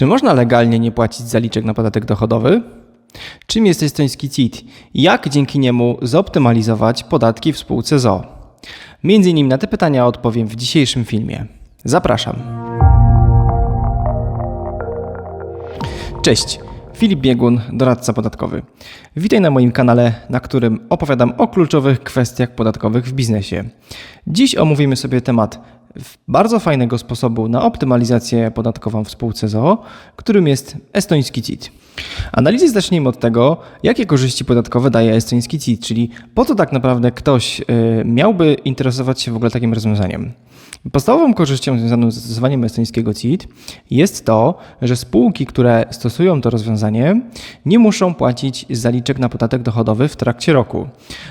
Czy można legalnie nie płacić zaliczek na podatek dochodowy? Czym jest estoński CIT? Jak dzięki niemu zoptymalizować podatki w spółce ZO? Między innymi na te pytania odpowiem w dzisiejszym filmie. Zapraszam. Cześć, Filip Biegun, doradca podatkowy. Witaj na moim kanale, na którym opowiadam o kluczowych kwestiach podatkowych w biznesie. Dziś omówimy sobie temat bardzo fajnego sposobu na optymalizację podatkową w spółce ZOO, którym jest estoński CIT. Analizę zacznijmy od tego, jakie korzyści podatkowe daje estoński CIT, czyli po co tak naprawdę ktoś y, miałby interesować się w ogóle takim rozwiązaniem. Podstawową korzyścią związaną z stosowaniem estońskiego CIT jest to, że spółki, które stosują to rozwiązanie, nie muszą płacić zaliczek na podatek dochodowy w trakcie roku.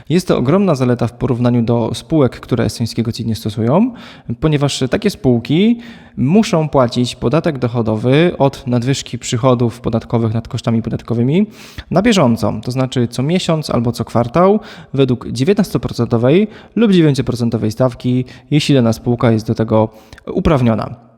Jest to ogromna zaleta w porównaniu do spółek, które estońskiego CIT nie stosują, ponieważ takie spółki muszą płacić podatek dochodowy od nadwyżki przychodów podatkowych nad kosztami podatkowymi na bieżąco, to znaczy co miesiąc albo co kwartał według 19% lub 9% stawki, jeśli dana spółka jest do tego uprawniona.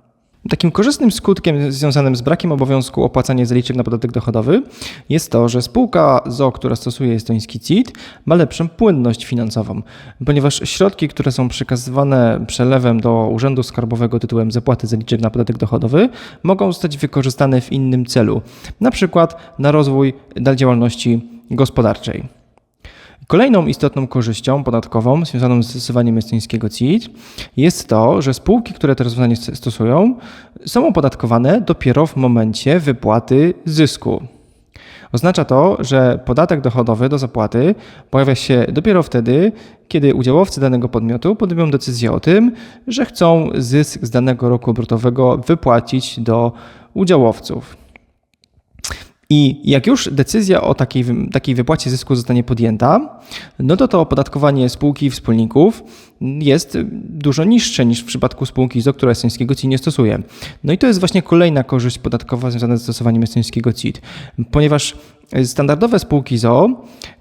Takim korzystnym skutkiem związanym z brakiem obowiązku opłacania zaliczek na podatek dochodowy jest to, że spółka ZO, która stosuje estoński CIT, ma lepszą płynność finansową, ponieważ środki, które są przekazywane przelewem do Urzędu Skarbowego tytułem zapłaty zaliczek na podatek dochodowy, mogą zostać wykorzystane w innym celu, na przykład na rozwój działalności gospodarczej. Kolejną istotną korzyścią podatkową związaną z stosowaniem estońskiego CIT jest to, że spółki, które te rozwiązanie stosują, są opodatkowane dopiero w momencie wypłaty zysku. Oznacza to, że podatek dochodowy do zapłaty pojawia się dopiero wtedy, kiedy udziałowcy danego podmiotu podejmują decyzję o tym, że chcą zysk z danego roku obrotowego wypłacić do udziałowców. I jak już decyzja o takiej, takiej wypłacie zysku zostanie podjęta, no to to opodatkowanie spółki i wspólników jest dużo niższe niż w przypadku spółki ZO, która estońskiego CIT nie stosuje. No i to jest właśnie kolejna korzyść podatkowa związana z stosowaniem estońskiego CIT, ponieważ Standardowe spółki ZOO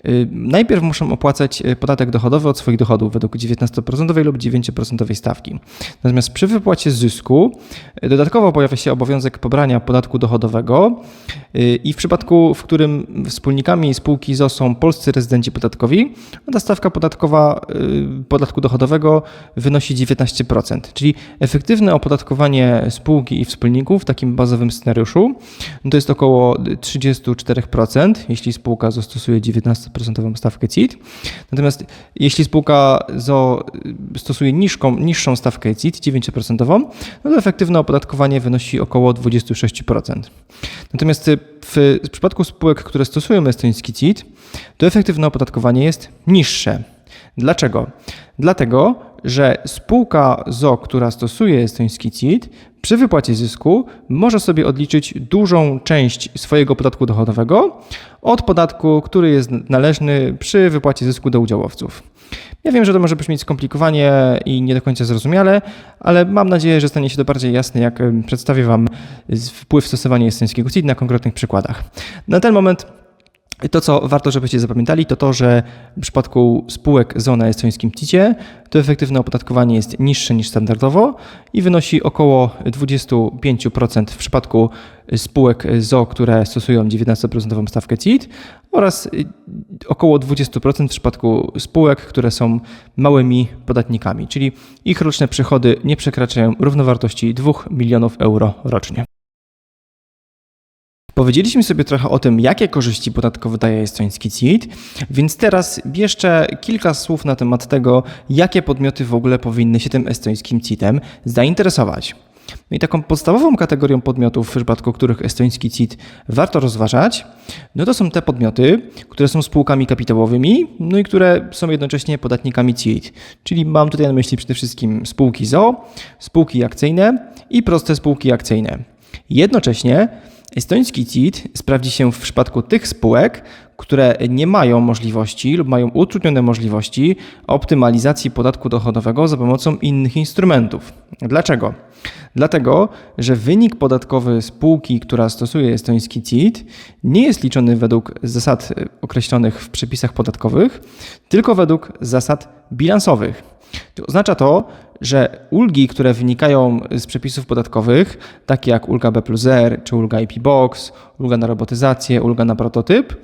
y, najpierw muszą opłacać y, podatek dochodowy od swoich dochodów według 19% lub 9% stawki. Natomiast przy wypłacie zysku y, dodatkowo pojawia się obowiązek pobrania podatku dochodowego i w przypadku, w którym wspólnikami spółki ZOO są polscy rezydenci podatkowi, ta stawka podatkowa podatku dochodowego wynosi 19%. Czyli efektywne opodatkowanie spółki i wspólników w takim bazowym scenariuszu to jest około 34% jeśli spółka zastosuje 19% stawkę CIT. Natomiast jeśli spółka stosuje niżką, niższą stawkę CIT, 9%, no to efektywne opodatkowanie wynosi około 26%. Natomiast w przypadku spółek, które stosują estoński CIT, to efektywne opodatkowanie jest niższe. Dlaczego? Dlatego, że spółka ZO, która stosuje estoński CIT, przy wypłacie zysku może sobie odliczyć dużą część swojego podatku dochodowego od podatku, który jest należny przy wypłacie zysku do udziałowców. Ja wiem, że to może brzmieć skomplikowanie i nie do końca zrozumiale, ale mam nadzieję, że stanie się to bardziej jasne, jak przedstawię Wam wpływ stosowania estońskiego CIT na konkretnych przykładach. Na ten moment to, co warto, żebyście zapamiętali, to to, że w przypadku spółek ZO na estońskim CIT-ie to efektywne opodatkowanie jest niższe niż standardowo i wynosi około 25% w przypadku spółek ZO, które stosują 19% stawkę CIT oraz około 20% w przypadku spółek, które są małymi podatnikami, czyli ich roczne przychody nie przekraczają równowartości 2 milionów euro rocznie. Powiedzieliśmy sobie trochę o tym, jakie korzyści podatkowe daje estoński CIT, więc teraz jeszcze kilka słów na temat tego, jakie podmioty w ogóle powinny się tym estońskim CIT-em zainteresować. No i taką podstawową kategorią podmiotów, w przypadku których estoński CIT warto rozważać, no to są te podmioty, które są spółkami kapitałowymi, no i które są jednocześnie podatnikami CIT. Czyli mam tutaj na myśli przede wszystkim spółki ZO, spółki akcyjne i proste spółki akcyjne. Jednocześnie Estoński CIT sprawdzi się w przypadku tych spółek, które nie mają możliwości lub mają utrudnione możliwości optymalizacji podatku dochodowego za pomocą innych instrumentów. Dlaczego? Dlatego, że wynik podatkowy spółki, która stosuje estoński CIT, nie jest liczony według zasad określonych w przepisach podatkowych, tylko według zasad bilansowych. Oznacza to, że ulgi, które wynikają z przepisów podatkowych, takie jak ulga B plus R, czy ulga IP Box, ulga na robotyzację, ulga na prototyp,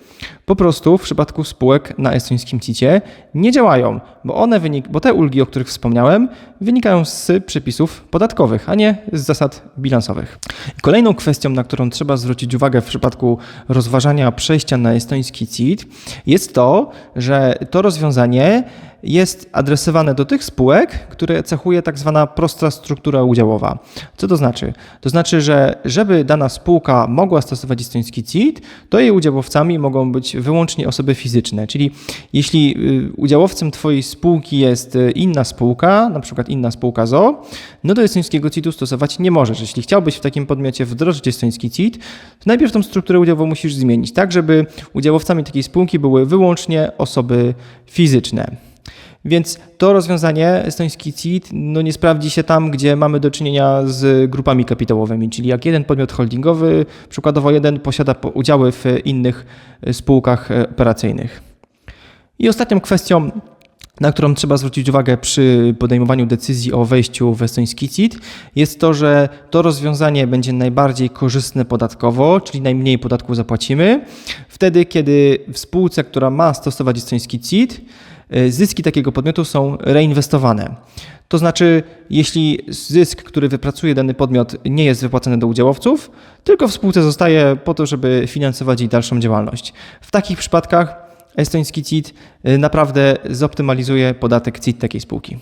po prostu w przypadku spółek na estońskim CIT-ie nie działają, bo, one wynik- bo te ulgi, o których wspomniałem, wynikają z przepisów podatkowych, a nie z zasad bilansowych. Kolejną kwestią, na którą trzeba zwrócić uwagę w przypadku rozważania przejścia na estoński CIT, jest to, że to rozwiązanie jest adresowane do tych spółek, które cechuje tak zwana prosta struktura udziałowa. Co to znaczy? To znaczy, że żeby dana spółka mogła stosować estoński CIT, to jej udziałowcami mogą być wyłącznie osoby fizyczne, czyli jeśli y, udziałowcem Twojej spółki jest y, inna spółka, na przykład inna spółka ZO, no to estońskiego CIT-u stosować nie możesz. Jeśli chciałbyś w takim podmiocie wdrożyć estoński CIT, to najpierw tą strukturę udziałową musisz zmienić, tak żeby udziałowcami takiej spółki były wyłącznie osoby fizyczne. Więc to rozwiązanie, estoński CIT, no nie sprawdzi się tam, gdzie mamy do czynienia z grupami kapitałowymi, czyli jak jeden podmiot holdingowy, przykładowo jeden posiada udziały w innych spółkach operacyjnych. I ostatnią kwestią, na którą trzeba zwrócić uwagę przy podejmowaniu decyzji o wejściu w estoński CIT, jest to, że to rozwiązanie będzie najbardziej korzystne podatkowo, czyli najmniej podatku zapłacimy, wtedy kiedy w spółce, która ma stosować estoński CIT, E, zyski takiego podmiotu są reinwestowane. To znaczy, jeśli zysk, który wypracuje dany podmiot, nie jest wypłacany do udziałowców, tylko w spółce zostaje po to, żeby finansować jej dalszą działalność. W takich przypadkach estoński CIT e, naprawdę zoptymalizuje podatek CIT takiej spółki.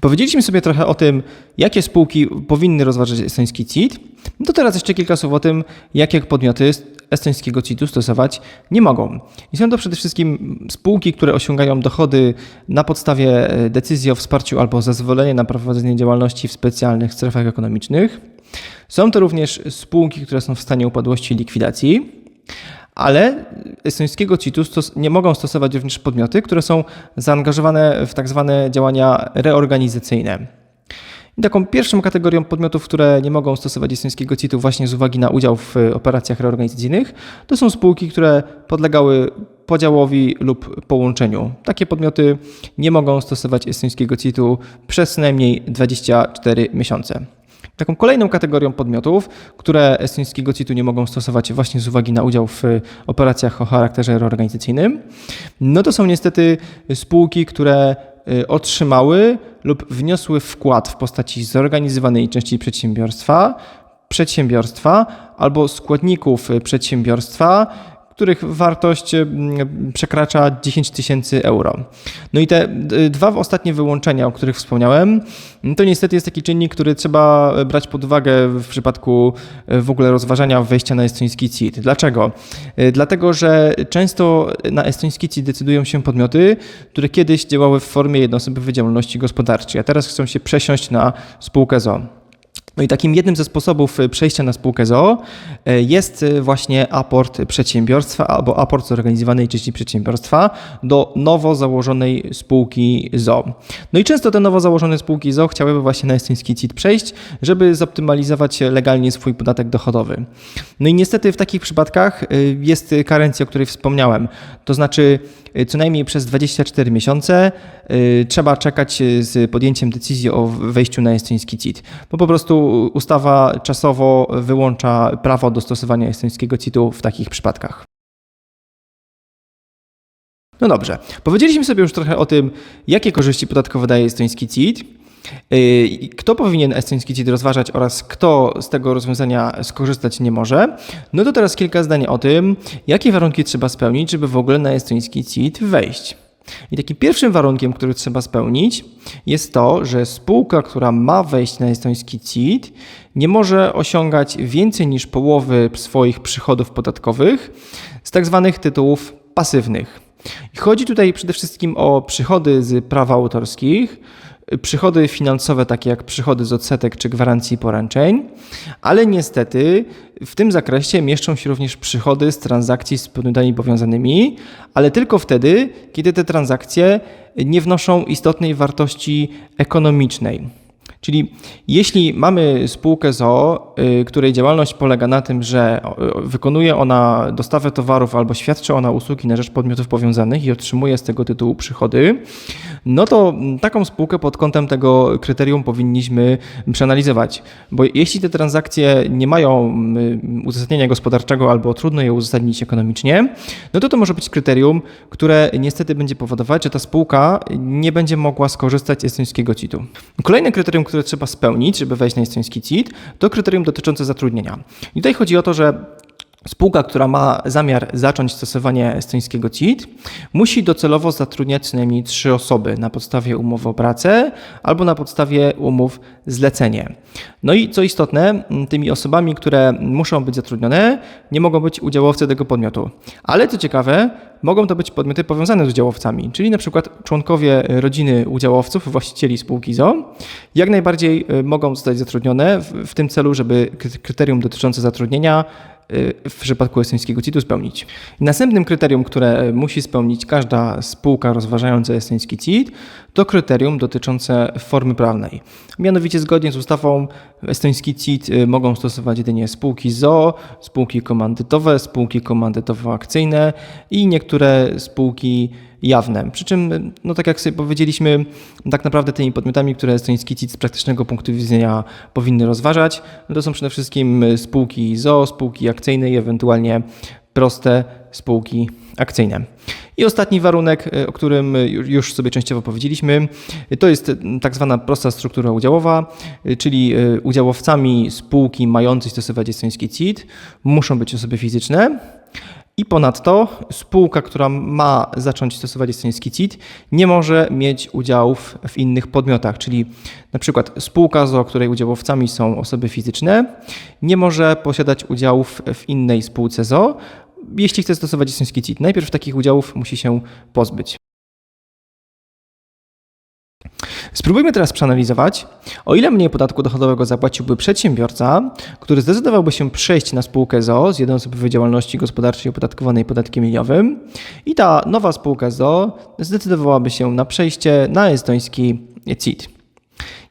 Powiedzieliśmy sobie trochę o tym, jakie spółki powinny rozważać estoński CIT. No to teraz jeszcze kilka słów o tym, jakie podmioty estońskiego CIT-u stosować nie mogą. I są to przede wszystkim spółki, które osiągają dochody na podstawie e, decyzji o wsparciu albo zezwolenia na prowadzenie działalności w specjalnych strefach ekonomicznych. Są to również spółki, które są w stanie upadłości i likwidacji ale estońskiego CIT-u nie mogą stosować również podmioty, które są zaangażowane w tak zwane działania reorganizacyjne. I taką pierwszą kategorią podmiotów, które nie mogą stosować estońskiego CIT-u właśnie z uwagi na udział w operacjach reorganizacyjnych, to są spółki, które podlegały podziałowi lub połączeniu. Takie podmioty nie mogą stosować estońskiego CIT-u przez najmniej 24 miesiące. Taką kolejną kategorią podmiotów, które estońskiego CIT-u nie mogą stosować właśnie z uwagi na udział w operacjach o charakterze reorganizacyjnym, no to są niestety spółki, które y, otrzymały lub wniosły wkład w postaci zorganizowanej części przedsiębiorstwa, przedsiębiorstwa albo składników przedsiębiorstwa których wartość przekracza 10 tysięcy euro. No i te dwa ostatnie wyłączenia, o których wspomniałem, to niestety jest taki czynnik, który trzeba brać pod uwagę w przypadku e, w ogóle rozważania wejścia na estoński CIT. Dlaczego? E, dlatego, że często na estoński CIT decydują się podmioty, które kiedyś działały w formie jednoosobowej działalności gospodarczej, a teraz chcą się przesiąść na spółkę ZO. No i takim jednym ze sposobów e, przejścia na spółkę ZOO e, jest e, właśnie aport przedsiębiorstwa albo aport zorganizowanej części przedsiębiorstwa do nowo założonej spółki ZOO. No i często te nowo założone spółki ZOO chciałyby właśnie na estoński CIT przejść, żeby zoptymalizować legalnie swój podatek dochodowy. No i niestety w takich przypadkach jest karencja, o której wspomniałem. To znaczy co najmniej przez 24 miesiące trzeba czekać z podjęciem decyzji o wejściu na estoński CIT, bo po prostu ustawa czasowo wyłącza prawo do stosowania estońskiego CIT-u w takich przypadkach. No dobrze, powiedzieliśmy sobie już trochę o tym, jakie korzyści podatkowe daje estoński CIT. Y, kto powinien estoński CIT rozważać oraz kto z tego rozwiązania skorzystać nie może? No to teraz kilka zdań o tym, jakie warunki trzeba spełnić, żeby w ogóle na estoński CIT wejść. I takim pierwszym warunkiem, który trzeba spełnić, jest to, że spółka, która ma wejść na estoński CIT, nie może osiągać więcej niż połowy swoich przychodów podatkowych z tak zwanych tytułów pasywnych. I chodzi tutaj przede wszystkim o przychody z praw autorskich, przychody finansowe, takie jak przychody z odsetek czy gwarancji poręczeń, ale niestety w tym zakresie mieszczą się również przychody z transakcji z podmiotami powiązanymi, ale tylko wtedy, kiedy te transakcje nie wnoszą istotnej wartości ekonomicznej. Czyli jeśli mamy spółkę ZO, y, której działalność polega na tym, że y, wykonuje ona dostawę towarów albo świadczy ona usługi na rzecz podmiotów powiązanych i otrzymuje z tego tytułu przychody, no to mm, taką spółkę pod kątem tego kryterium powinniśmy przeanalizować. Bo jeśli te transakcje nie mają mm, uzasadnienia gospodarczego albo trudno je uzasadnić ekonomicznie, no to to może być kryterium, które niestety będzie powodować, że ta spółka nie będzie mogła skorzystać z estońskiego CIT-u. Kolejne kryterium, które trzeba spełnić, żeby wejść na estoński CIT, to kryterium dotyczące zatrudnienia. I tutaj chodzi o to, że Spółka, która ma zamiar zacząć stosowanie estońskiego CIT, musi docelowo zatrudniać co najmniej trzy osoby na podstawie umowy o pracę albo na podstawie umów zlecenie. No i co istotne, tymi osobami, które muszą być zatrudnione, nie mogą być udziałowcy tego podmiotu. Ale co ciekawe, mogą to być podmioty powiązane z udziałowcami, czyli na przykład członkowie rodziny udziałowców, właścicieli spółki ZO, jak najbardziej y, mogą zostać zatrudnione w, tym celu, żeby kryterium dotyczące zatrudnienia w przypadku estońskiego CIT-u spełnić. Następnym kryterium, które musi spełnić każda spółka rozważająca estoński CIT, to kryterium dotyczące formy prawnej. Mianowicie zgodnie z ustawą estoński CIT y, mogą stosować jedynie spółki ZO, spółki komandytowe, spółki komandytowo-akcyjne i niektóre spółki jawne. Przy czym, no tak jak sobie powiedzieliśmy, tak naprawdę tymi podmiotami, które estoński CIT z praktycznego punktu widzenia powinny rozważać, to są przede wszystkim spółki ZO, spółki akcyjne i ewentualnie proste spółki akcyjne. I ostatni warunek, o którym już sobie częściowo powiedzieliśmy, to jest tak zwana prosta struktura udziałowa, czyli udziałowcami spółki mającej stosować estoński CIT muszą być osoby fizyczne, i ponadto spółka, która ma zacząć stosować estoński CIT, nie może mieć udziałów w innych podmiotach, czyli na przykład spółka, z której udziałowcami są osoby fizyczne, nie może posiadać udziałów w innej spółce ZO, jeśli chce stosować estoński CIT. Najpierw takich udziałów musi się pozbyć. Spróbujmy teraz przeanalizować, o ile mniej podatku dochodowego zapłaciłby przedsiębiorca, który zdecydowałby się przejść na spółkę ZO z jednoosobowej działalności gospodarczej opodatkowanej podatkiem miliowym i ta nowa spółka ZO zdecydowałaby się na przejście na estoński CIT.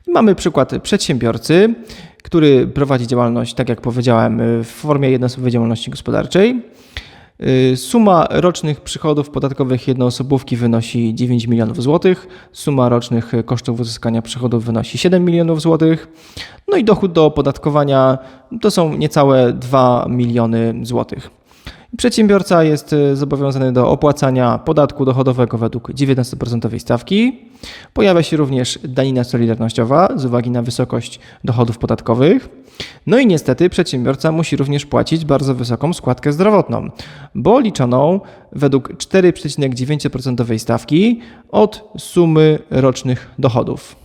I mamy przykład przedsiębiorcy, który prowadzi działalność, tak jak powiedziałem, w formie jednoosobowej działalności gospodarczej. Y, suma rocznych przychodów podatkowych jednoosobówki wynosi 9 milionów złotych. Suma rocznych kosztów uzyskania przychodów wynosi 7 milionów złotych. No i dochód do opodatkowania to są niecałe 2 miliony złotych. Przedsiębiorca jest y, zobowiązany do opłacania podatku dochodowego według 19% stawki. Pojawia się również danina solidarnościowa z uwagi na wysokość dochodów podatkowych. No i niestety przedsiębiorca musi również płacić bardzo wysoką składkę zdrowotną, bo liczoną według 4,9% stawki od sumy rocznych dochodów.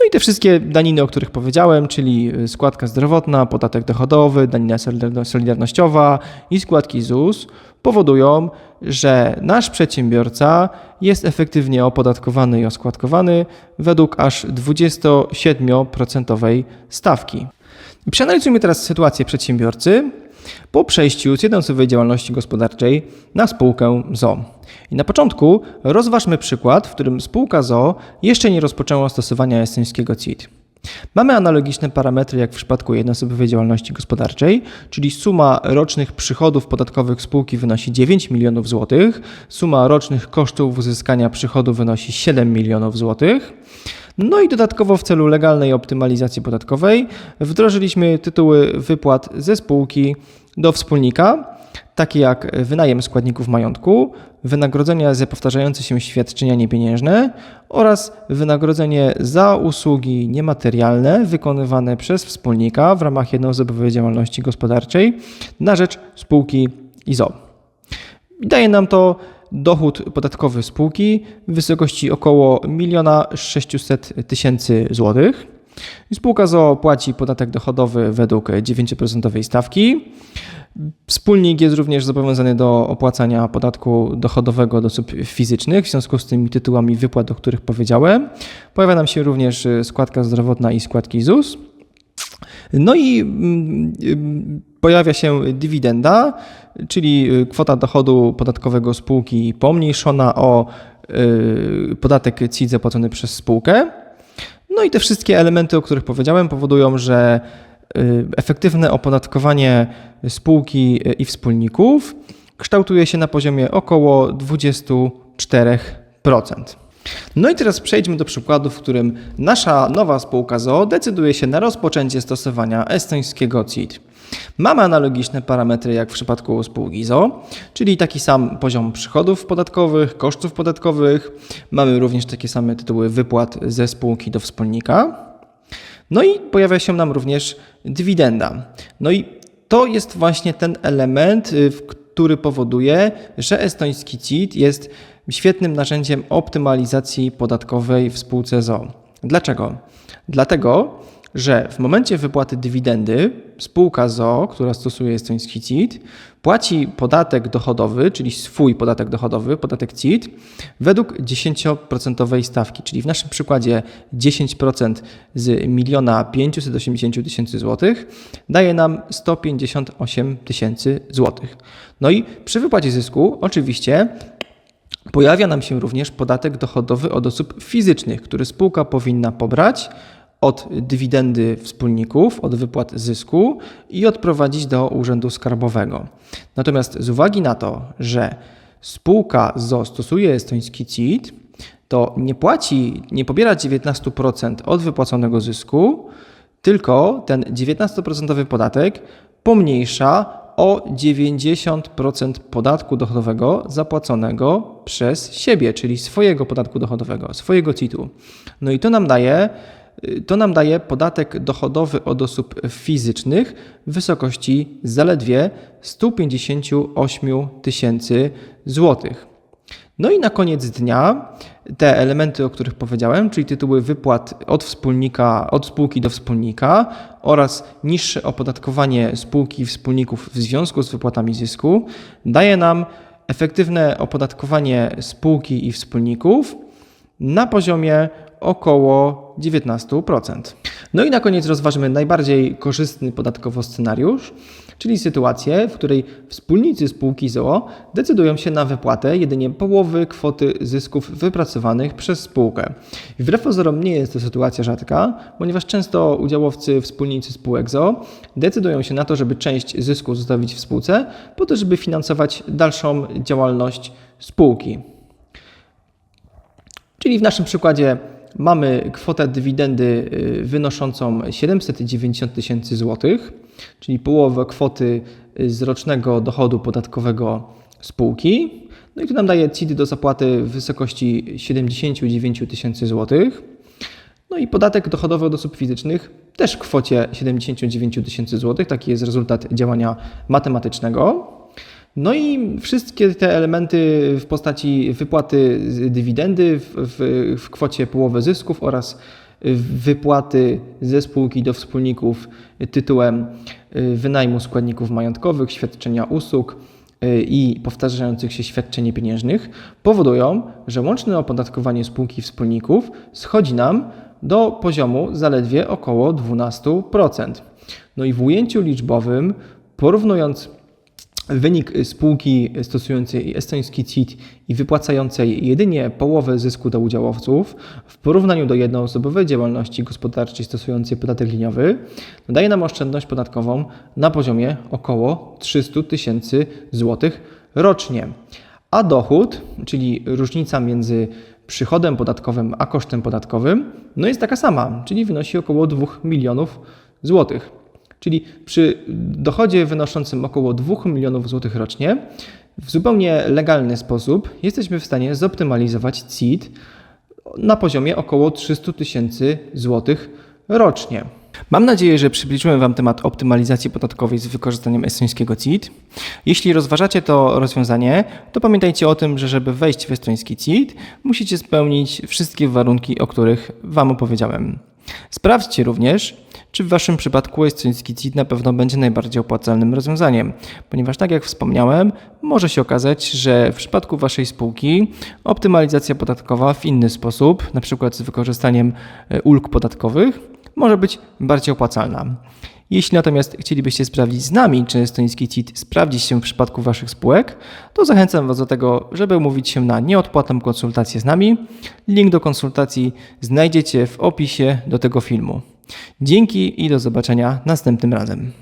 No i te wszystkie daniny, o których powiedziałem, czyli składka zdrowotna, podatek dochodowy, danina solidarnościowa i składki ZUS, powodują, że nasz przedsiębiorca jest efektywnie opodatkowany i oskładkowany według aż 27% stawki. Przeanalizujmy teraz sytuację przedsiębiorcy po przejściu z jednoosobowej działalności gospodarczej na spółkę ZO. I na początku rozważmy przykład, w którym spółka ZO jeszcze nie rozpoczęła stosowania estońskiego CIT. Mamy analogiczne parametry jak w przypadku jednoosobowej działalności gospodarczej, czyli suma rocznych przychodów podatkowych spółki wynosi 9 milionów złotych, suma rocznych kosztów uzyskania przychodu wynosi 7 milionów złotych. No i dodatkowo w celu legalnej optymalizacji podatkowej wdrożyliśmy tytuły wypłat ze spółki do wspólnika, takie jak wynajem składników majątku, wynagrodzenia za powtarzające się świadczenia niepieniężne oraz wynagrodzenie za usługi niematerialne wykonywane przez wspólnika w ramach jednoosobowej działalności gospodarczej na rzecz spółki IZO. daje nam to dochód podatkowy spółki w wysokości około 1 600 tysięcy złotych. Spółka ZO płaci podatek dochodowy według 9% stawki. Wspólnik jest również zobowiązany do opłacania podatku dochodowego do osób fizycznych w związku z tymi tytułami wypłat, o których powiedziałem. Pojawia nam się również składka zdrowotna i składki ZUS. No i mm, mm, pojawia się dywidenda, czyli kwota dochodu podatkowego spółki pomniejszona o y, podatek CIT zapłacony przez spółkę. No i te wszystkie elementy, o których powiedziałem, powodują, że y, efektywne opodatkowanie spółki i wspólników kształtuje się na poziomie około 24%. No i teraz przejdźmy do przykładu, w którym nasza nowa spółka ZO decyduje się na rozpoczęcie stosowania estońskiego CIT. Mamy analogiczne parametry jak w przypadku spółki ZO, czyli taki sam poziom przychodów podatkowych, kosztów podatkowych. Mamy również takie same tytuły wypłat ze spółki do wspólnika. No i pojawia się nam również dywidenda. No i to jest właśnie ten element, y, który powoduje, że estoński CIT jest świetnym narzędziem optymalizacji podatkowej w spółce ZO. Dlaczego? Dlatego, że w momencie wypłaty dywidendy spółka ZO, która stosuje estoński CIT, płaci podatek dochodowy, czyli swój podatek dochodowy, podatek CIT, według 10% stawki, czyli w naszym przykładzie 10% z miliona 580 tysięcy złotych daje nam 158 tysięcy złotych. No i przy wypłacie zysku oczywiście pojawia nam się również podatek dochodowy od osób fizycznych, który spółka powinna pobrać od dywidendy wspólników, od wypłat zysku i odprowadzić do Urzędu Skarbowego. Natomiast z uwagi na to, że spółka ZO stosuje estoński CIT, to nie płaci, nie pobiera 19% od wypłaconego zysku, tylko ten 19% podatek pomniejsza o 90% podatku dochodowego zapłaconego przez siebie, czyli swojego podatku dochodowego, swojego CIT-u. No i to nam daje to nam daje podatek dochodowy od osób fizycznych w wysokości zaledwie 158 tysięcy złotych. No i na koniec dnia te elementy, o których powiedziałem, czyli tytuły wypłat od wspólnika, od spółki do wspólnika oraz niższe opodatkowanie spółki i wspólników w związku z wypłatami zysku, daje nam efektywne opodatkowanie spółki i wspólników na poziomie około 19%. No i na koniec rozważmy najbardziej korzystny podatkowo scenariusz, czyli sytuację, w której wspólnicy spółki ZOO decydują się na wypłatę jedynie połowy kwoty zysków wypracowanych przez spółkę. Wbrew pozorom nie jest to sytuacja rzadka, ponieważ często udziałowcy, wspólnicy spółek ZOO decydują się na to, żeby część zysku zostawić w spółce, po to, żeby finansować dalszą działalność spółki. Czyli w naszym przykładzie mamy kwotę dywidendy y, wynoszącą 790 tysięcy złotych, czyli połowę kwoty y, z rocznego dochodu podatkowego spółki. No i tu nam daje CIT do zapłaty w wysokości 79 tysięcy złotych. No i podatek dochodowy od osób fizycznych też w kwocie 79 tysięcy złotych. Taki jest rezultat działania matematycznego. No i wszystkie te elementy w postaci wypłaty dywidendy w, w, w kwocie połowy zysków oraz wypłaty ze spółki do wspólników tytułem y, wynajmu składników majątkowych, świadczenia usług y, i powtarzających się świadczeń pieniężnych powodują, że łączne opodatkowanie spółki wspólników schodzi nam do poziomu zaledwie około 12%. No i w ujęciu liczbowym, porównując Wynik spółki stosującej estoński CIT i wypłacającej jedynie połowę zysku do udziałowców w porównaniu do jednoosobowej działalności gospodarczej stosującej podatek liniowy daje nam oszczędność podatkową na poziomie około 300 tysięcy złotych rocznie. A dochód, czyli różnica między przychodem podatkowym a kosztem podatkowym, no jest taka sama, czyli wynosi około 2 milionów złotych. Czyli przy dochodzie wynoszącym około 2 milionów złotych rocznie, w zupełnie legalny sposób jesteśmy w stanie zoptymalizować CIT na poziomie około 300 tysięcy złotych rocznie. Mam nadzieję, że przybliżyłem Wam temat optymalizacji podatkowej z wykorzystaniem estońskiego CIT. Jeśli rozważacie to rozwiązanie, to pamiętajcie o tym, że żeby wejść w estoński CIT, musicie spełnić wszystkie warunki, o których Wam opowiedziałem. Sprawdźcie również, czy w Waszym przypadku estoński CIT na pewno będzie najbardziej opłacalnym rozwiązaniem, ponieważ tak jak wspomniałem, może się okazać, że w przypadku Waszej spółki optymalizacja podatkowa w inny sposób, na przykład z wykorzystaniem e, ulg podatkowych, może być bardziej opłacalna. Jeśli natomiast chcielibyście sprawdzić z nami, czy estoński CIT sprawdzi się w przypadku Waszych spółek, to zachęcam Was do tego, żeby umówić się na nieodpłatną konsultację z nami. Link do konsultacji znajdziecie w opisie do tego filmu. Dzięki i do zobaczenia następnym razem.